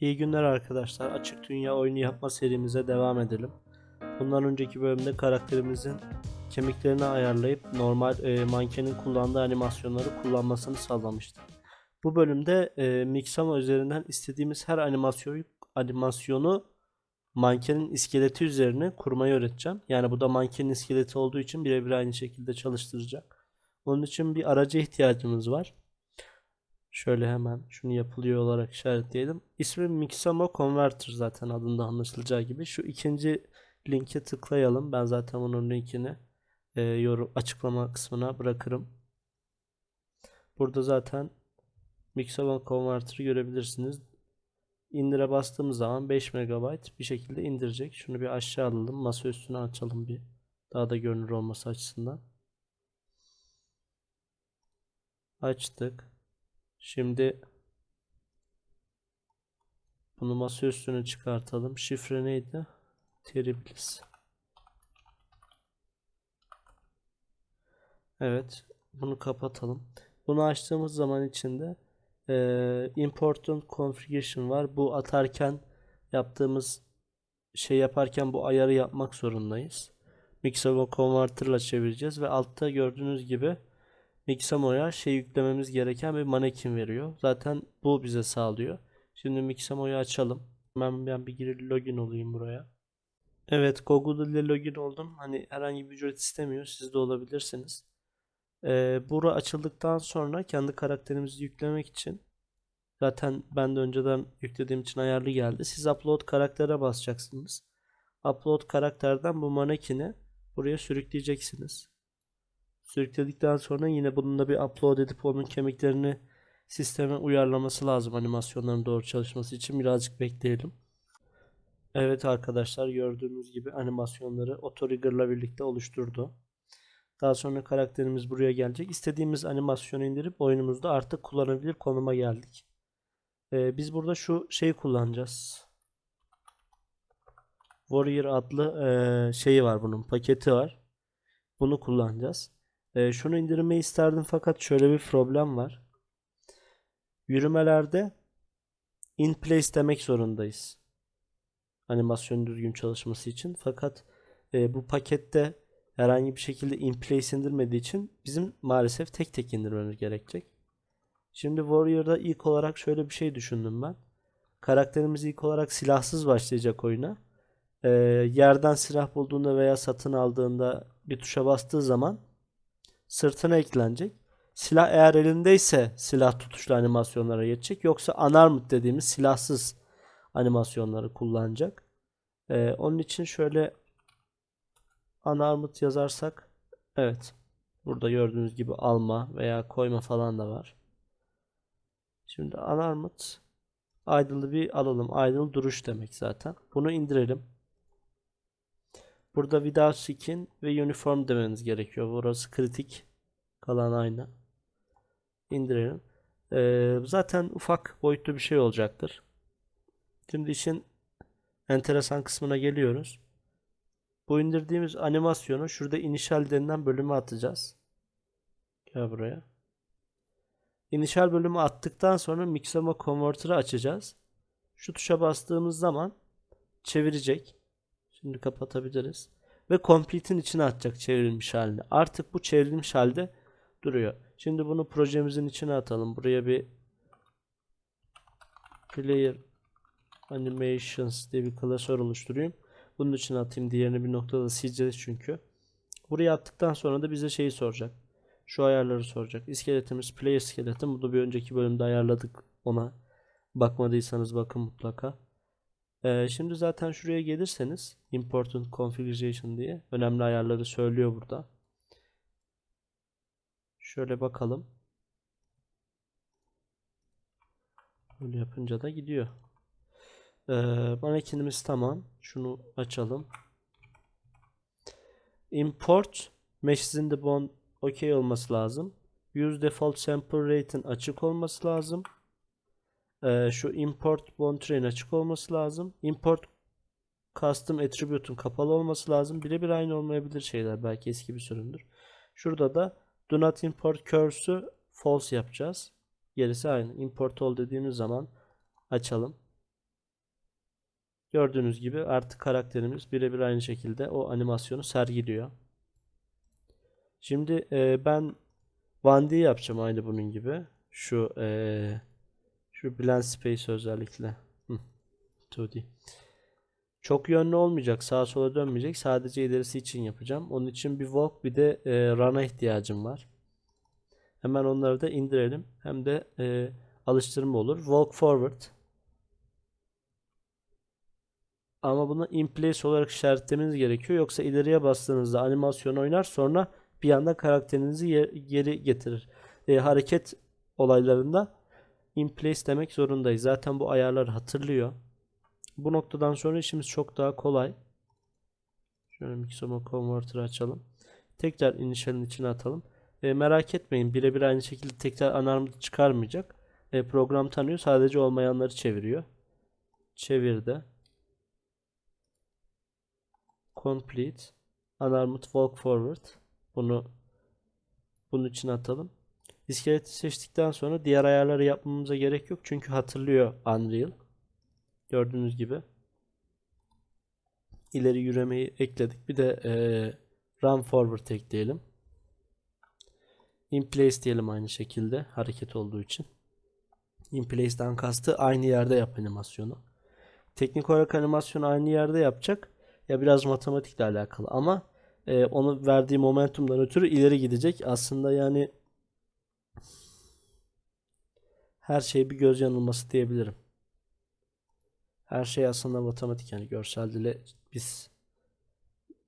İyi günler arkadaşlar. Açık Dünya oyunu yapma serimize devam edelim. Bundan önceki bölümde karakterimizin kemiklerini ayarlayıp normal e, mankenin kullandığı animasyonları kullanmasını sağlamıştık. Bu bölümde e, Mixamo üzerinden istediğimiz her animasyonu, animasyonu mankenin iskeleti üzerine kurmayı öğreteceğim. Yani bu da mankenin iskeleti olduğu için birebir aynı şekilde çalıştıracak. Onun için bir araca ihtiyacımız var. Şöyle hemen şunu yapılıyor olarak işaretleyelim. İsmi Mixamo Converter zaten adında anlaşılacağı gibi. Şu ikinci linke tıklayalım. Ben zaten bunun linkini e, yorum açıklama kısmına bırakırım. Burada zaten Mixamo Converter'ı görebilirsiniz. İndire bastığımız zaman 5 MB bir şekilde indirecek. Şunu bir aşağı alalım. Masa üstüne açalım bir. Daha da görünür olması açısından. Açtık. Şimdi bunu masa üstüne çıkartalım. Şifre neydi? Terribilis. Evet. Bunu kapatalım. Bunu açtığımız zaman içinde eee, important configuration var. Bu atarken yaptığımız şey yaparken bu ayarı yapmak zorundayız. Mixamo Converter ile çevireceğiz ve altta gördüğünüz gibi Mixamo'ya şey yüklememiz gereken bir manekin veriyor. Zaten bu bize sağlıyor. Şimdi Mixamo'yu açalım. Hemen ben bir gir login olayım buraya. Evet Google ile login oldum. Hani herhangi bir ücret istemiyor. Siz de olabilirsiniz. Ee, bura açıldıktan sonra kendi karakterimizi yüklemek için zaten ben de önceden yüklediğim için ayarlı geldi. Siz upload karaktere basacaksınız. Upload karakterden bu manekini buraya sürükleyeceksiniz. Sürükledikten sonra yine bununla bir upload edip onun kemiklerini sisteme uyarlaması lazım animasyonların doğru çalışması için. Birazcık bekleyelim. Evet arkadaşlar gördüğünüz gibi animasyonları Otorigger'la birlikte oluşturdu. Daha sonra karakterimiz buraya gelecek. İstediğimiz animasyonu indirip oyunumuzda artık kullanabilir konuma geldik. Ee, biz burada şu şeyi kullanacağız. Warrior adlı eee, şeyi var bunun paketi var. Bunu kullanacağız. Ee, şunu indirmeyi isterdim fakat şöyle bir problem var. Yürümelerde in place demek zorundayız. Animasyonun düzgün çalışması için. Fakat e, bu pakette herhangi bir şekilde in place indirmediği için bizim maalesef tek tek indirmemiz gerekecek. Şimdi Warrior'da ilk olarak şöyle bir şey düşündüm ben. Karakterimiz ilk olarak silahsız başlayacak oyuna. Ee, yerden silah bulduğunda veya satın aldığında bir tuşa bastığı zaman sırtına eklenecek. Silah eğer elindeyse silah tutuşlu animasyonlara geçecek. Yoksa unarmed dediğimiz silahsız animasyonları kullanacak. Ee, onun için şöyle unarmed yazarsak evet burada gördüğünüz gibi alma veya koyma falan da var. Şimdi unarmed idle'ı bir alalım. Idle duruş demek zaten. Bunu indirelim. Burada without skin ve uniform demeniz gerekiyor. Burası kritik. Kalan aynı. İndirelim. Ee, zaten ufak boyutlu bir şey olacaktır. Şimdi işin enteresan kısmına geliyoruz. Bu indirdiğimiz animasyonu şurada initial denilen bölüme atacağız. Gel buraya. Initial bölümü attıktan sonra Mixamo Converter'ı açacağız. Şu tuşa bastığımız zaman çevirecek. Şimdi kapatabiliriz. Ve complete'in içine atacak çevrilmiş halini. Artık bu çevrilmiş halde duruyor. Şimdi bunu projemizin içine atalım. Buraya bir player animations diye bir klasör oluşturayım. Bunun için atayım. Diğerini bir noktada sileceğiz çünkü. Buraya attıktan sonra da bize şeyi soracak. Şu ayarları soracak. İskeletimiz player iskeletim. Bunu bir önceki bölümde ayarladık. Ona bakmadıysanız bakın mutlaka. Ee, şimdi zaten şuraya gelirseniz important configuration diye önemli ayarları söylüyor burada. Şöyle bakalım. Böyle yapınca da gidiyor. Ee, manekinimiz tamam. Şunu açalım. Import meshes in the bond okey olması lazım. Use default sample rate'in açık olması lazım. Ee, şu import bond train açık olması lazım. Import custom attribute'un kapalı olması lazım. Birebir aynı olmayabilir şeyler. Belki eski bir sorundur. Şurada da do not import curse'ü false yapacağız. Gerisi aynı. Import all dediğimiz zaman açalım. Gördüğünüz gibi artık karakterimiz birebir aynı şekilde o animasyonu sergiliyor. Şimdi e, ben Vandy yapacağım aynı bunun gibi. Şu e, şu Blend Space özellikle. Hı, 2D. Çok yönlü olmayacak. Sağa sola dönmeyecek. Sadece ilerisi için yapacağım. Onun için bir walk bir de e, run'a ihtiyacım var. Hemen onları da indirelim. Hem de e, alıştırma olur. Walk forward. Ama bunu in place olarak işaretlemeniz gerekiyor. Yoksa ileriye bastığınızda animasyon oynar sonra bir anda karakterinizi geri getirir. E, hareket olaylarında in place demek zorundayız. Zaten bu ayarları hatırlıyor. Bu noktadan sonra işimiz çok daha kolay. Şöyle Mixamo Converter'ı açalım. Tekrar initial'in içine atalım. E, merak etmeyin birebir aynı şekilde tekrar alarmı çıkarmayacak. E, program tanıyor sadece olmayanları çeviriyor. Çevirdi. Complete. Alarmut walk forward. Bunu bunun için atalım. İskeleti seçtikten sonra diğer ayarları yapmamıza gerek yok. Çünkü hatırlıyor Unreal. Gördüğünüz gibi. İleri yürümeyi ekledik. Bir de eee, run forward ekleyelim. In place diyelim aynı şekilde hareket olduğu için. In place'den kastı aynı yerde yap animasyonu. Teknik olarak animasyonu aynı yerde yapacak. Ya biraz matematikle alakalı ama e, onu verdiği momentumdan ötürü ileri gidecek. Aslında yani her şey bir göz yanılması diyebilirim. Her şey aslında matematik yani görsel dile biz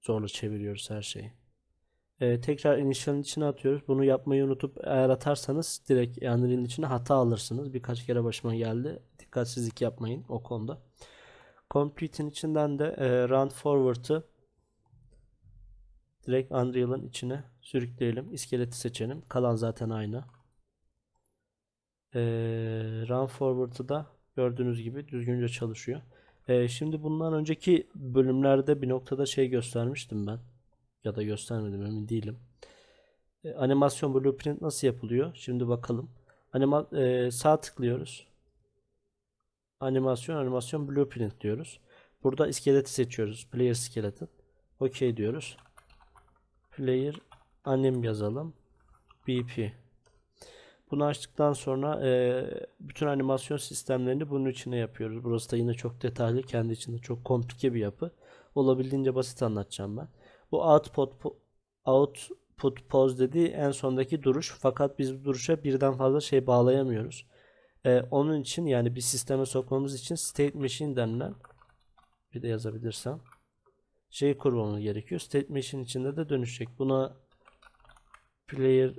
zorla çeviriyoruz her şeyi. Ee, tekrar initial'in içine atıyoruz. Bunu yapmayı unutup eğer atarsanız direkt Unreal'in içine hata alırsınız. Birkaç kere başıma geldi. Dikkatsizlik yapmayın o konuda. Complete'in içinden de e, Run Forward'ı direkt Unreal'ın içine sürükleyelim. İskeleti seçelim. Kalan zaten aynı. Ee, Run Forward'ı da gördüğünüz gibi düzgünce çalışıyor. Ee, şimdi bundan önceki bölümlerde bir noktada şey göstermiştim ben. Ya da göstermedim emin değilim. Ee, animasyon blueprint nasıl yapılıyor? Şimdi bakalım. Anima e, sağ tıklıyoruz. Animasyon animasyon blueprint diyoruz. Burada iskeleti seçiyoruz. Player skeleton. OK diyoruz. Player anim yazalım. BP. Bunu açtıktan sonra e, bütün animasyon sistemlerini bunun içine yapıyoruz. Burası da yine çok detaylı, kendi içinde çok komplike bir yapı. Olabildiğince basit anlatacağım ben. Bu output output pose dediği en sondaki duruş. Fakat biz bu duruşa birden fazla şey bağlayamıyoruz. E, onun için yani bir sisteme sokmamız için state machine denilen bir de yazabilirsem şey kurmamız gerekiyor. State machine içinde de dönüşecek. Buna player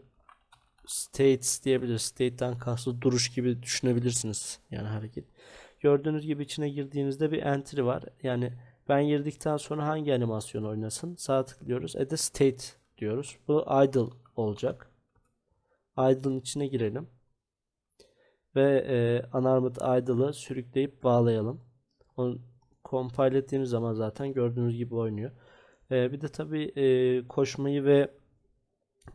states diyebiliriz. State'den kastı duruş gibi düşünebilirsiniz. Yani hareket. Gördüğünüz gibi içine girdiğinizde bir entry var. Yani ben girdikten sonra hangi animasyon oynasın? Sağ tıklıyoruz. A state diyoruz. Bu idle olacak. Idle'ın içine girelim. Ve e, unarmed idle'ı sürükleyip bağlayalım. Onu compile ettiğimiz zaman zaten gördüğünüz gibi oynuyor. E, bir de tabii e, koşmayı ve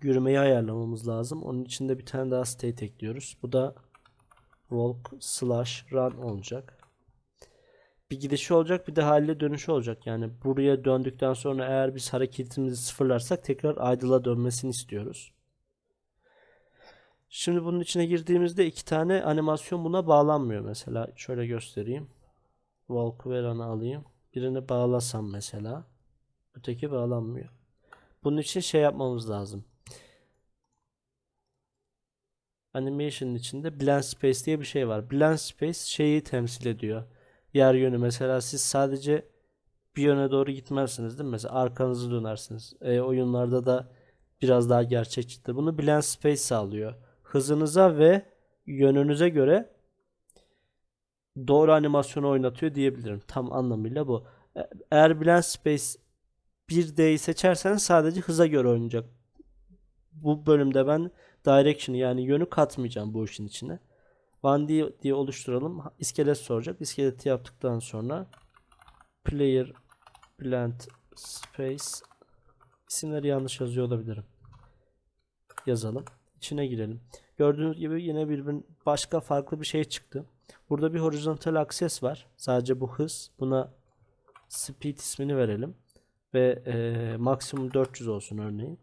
yürümeyi ayarlamamız lazım. Onun için de bir tane daha state ekliyoruz. Bu da walk slash run olacak. Bir gidişi olacak bir de haliyle dönüşü olacak. Yani buraya döndükten sonra eğer biz hareketimizi sıfırlarsak tekrar idle'a dönmesini istiyoruz. Şimdi bunun içine girdiğimizde iki tane animasyon buna bağlanmıyor mesela. Şöyle göstereyim. Walk ve run'ı alayım. Birini bağlasam mesela. Öteki bağlanmıyor. Bunun için şey yapmamız lazım. Animation'ın içinde blend space diye bir şey var. Blend space şeyi temsil ediyor. Yer yönü mesela siz sadece bir yöne doğru gitmezsiniz değil mi? Mesela arkanızı dönersiniz. E, oyunlarda da biraz daha gerçekçidir. Bunu blend space sağlıyor. Hızınıza ve yönünüze göre doğru animasyonu oynatıyor diyebilirim. Tam anlamıyla bu. E- Eğer blend space 1D'yi seçerseniz sadece hıza göre oynayacak. Bu bölümde ben direction yani yönü katmayacağım bu işin içine. One D diye oluşturalım. İskelet soracak. İskeleti yaptıktan sonra player blend space isimleri yanlış yazıyor olabilirim. Yazalım. İçine girelim. Gördüğünüz gibi yine bir başka farklı bir şey çıktı. Burada bir horizontal access var. Sadece bu hız. Buna speed ismini verelim. Ve eee, maksimum 400 olsun örneğin.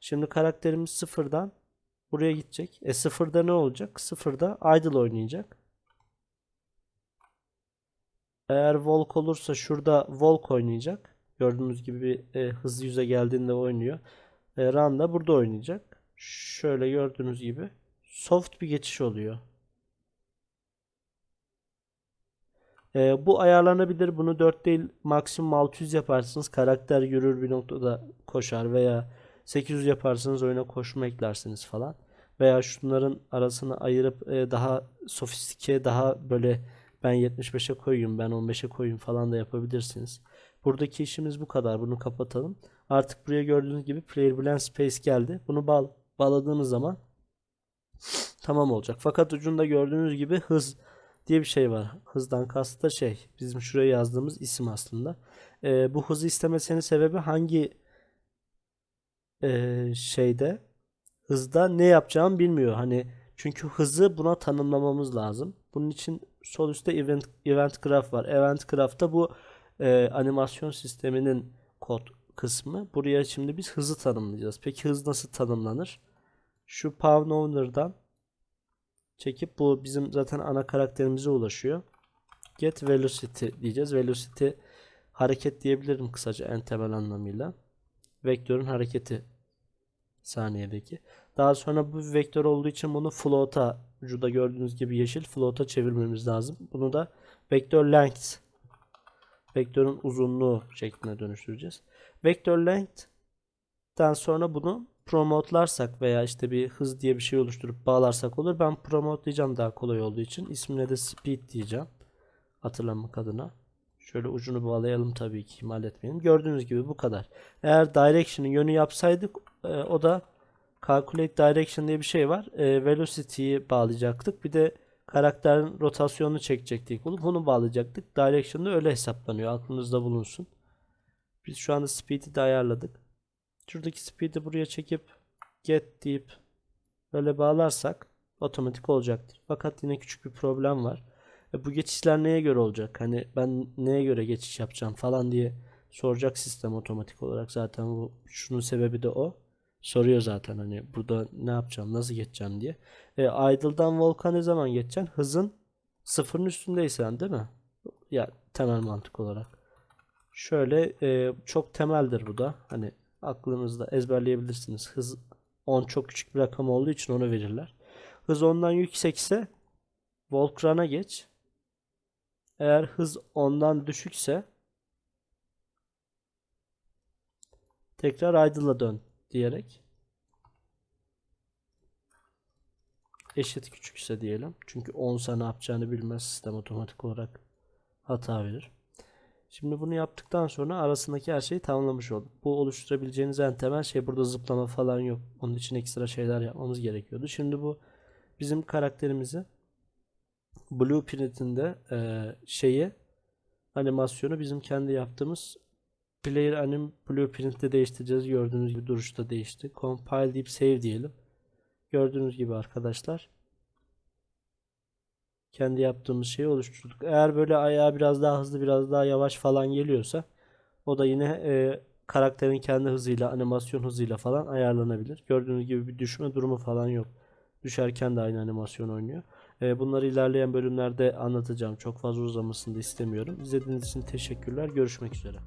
Şimdi karakterimiz sıfırdan buraya gidecek. E sıfırda ne olacak? Sıfırda idle oynayacak. Eğer walk olursa şurada walk oynayacak. Gördüğünüz gibi e, hızlı yüze geldiğinde oynuyor. E, run da burada oynayacak. Şöyle gördüğünüz gibi soft bir geçiş oluyor. E, bu ayarlanabilir. Bunu 4 değil maksimum 600 yaparsınız. Karakter yürür bir noktada koşar veya 800 yaparsanız oyuna koşma eklersiniz falan. Veya şunların arasını ayırıp e, daha sofistike, daha böyle ben 75'e koyayım, ben 15'e koyayım falan da yapabilirsiniz. Buradaki işimiz bu kadar. Bunu kapatalım. Artık buraya gördüğünüz gibi Player Blend Space geldi. Bunu bağ bağladığınız zaman tamam olacak. Fakat ucunda gördüğünüz gibi hız diye bir şey var. Hızdan kastı da şey. Bizim şuraya yazdığımız isim aslında. Ee, bu hızı istemesinin sebebi hangi e, şeyde hızda ne yapacağımı bilmiyor. Hani çünkü hızı buna tanımlamamız lazım. Bunun için sol üstte event, event graph var. Event graph'ta bu e, animasyon sisteminin kod kısmı. Buraya şimdi biz hızı tanımlayacağız. Peki hız nasıl tanımlanır? Şu pound owner'dan çekip bu bizim zaten ana karakterimize ulaşıyor. Get velocity diyeceğiz. Velocity hareket diyebilirim kısaca en temel anlamıyla. Vektörün hareketi saniyedeki. Daha sonra bu vektör olduğu için bunu float'a ucuda gördüğünüz gibi yeşil float'a çevirmemiz lazım. Bunu da vektör length vektörün uzunluğu şeklinde dönüştüreceğiz. Vektör length'ten sonra bunu promote'larsak veya işte bir hız diye bir şey oluşturup bağlarsak olur. Ben promote diyeceğim daha kolay olduğu için. İsmine de speed diyeceğim. Hatırlamak adına. Şöyle ucunu bağlayalım tabii ki ihmal etmeyelim. Gördüğünüz gibi bu kadar. Eğer direction'ın yönü yapsaydık e, o da calculate direction diye bir şey var. E, velocity'yi bağlayacaktık. Bir de karakterin rotasyonunu çekecektik. Bunu, bunu bağlayacaktık. Direction'da öyle hesaplanıyor. Aklınızda bulunsun. Biz şu anda speed'i de ayarladık. Şuradaki speed'i buraya çekip get deyip böyle bağlarsak otomatik olacaktır. Fakat yine küçük bir problem var. E, bu geçişler neye göre olacak? Hani ben neye göre geçiş yapacağım falan diye soracak sistem otomatik olarak. Zaten bu şunun sebebi de o. Soruyor zaten hani burada ne yapacağım, nasıl geçeceğim diye. E, idle'dan volka ne zaman geçeceksin? Hızın sıfırın üstündeysen değil mi? Ya temel mantık olarak. Şöyle e, çok temeldir bu da. Hani aklınızda ezberleyebilirsiniz. Hız 10 çok küçük bir rakam olduğu için onu verirler. Hız 10'dan yüksekse Volcran'a geç. Eğer hız 10'dan düşükse tekrar idle'a dön diyerek eşit küçükse diyelim. Çünkü 10'sa ne yapacağını bilmez sistem otomatik olarak hata verir. Şimdi bunu yaptıktan sonra arasındaki her şeyi tamamlamış olduk. Bu oluşturabileceğiniz en temel şey burada zıplama falan yok. Onun için ekstra şeyler yapmamız gerekiyordu. Şimdi bu bizim karakterimizi Blueprint'inde e, şeyi animasyonu bizim kendi yaptığımız Player Anim Blueprint'te değiştireceğiz. Gördüğünüz gibi duruşta değişti. Compile deyip save diyelim. Gördüğünüz gibi arkadaşlar kendi yaptığımız şeyi oluşturduk. Eğer böyle ayağı biraz daha hızlı biraz daha yavaş falan geliyorsa o da yine e, karakterin kendi hızıyla animasyon hızıyla falan ayarlanabilir. Gördüğünüz gibi bir düşme durumu falan yok. Düşerken de aynı animasyon oynuyor. E, bunları ilerleyen bölümlerde anlatacağım. Çok fazla uzamasını da istemiyorum. İzlediğiniz için teşekkürler. Görüşmek üzere.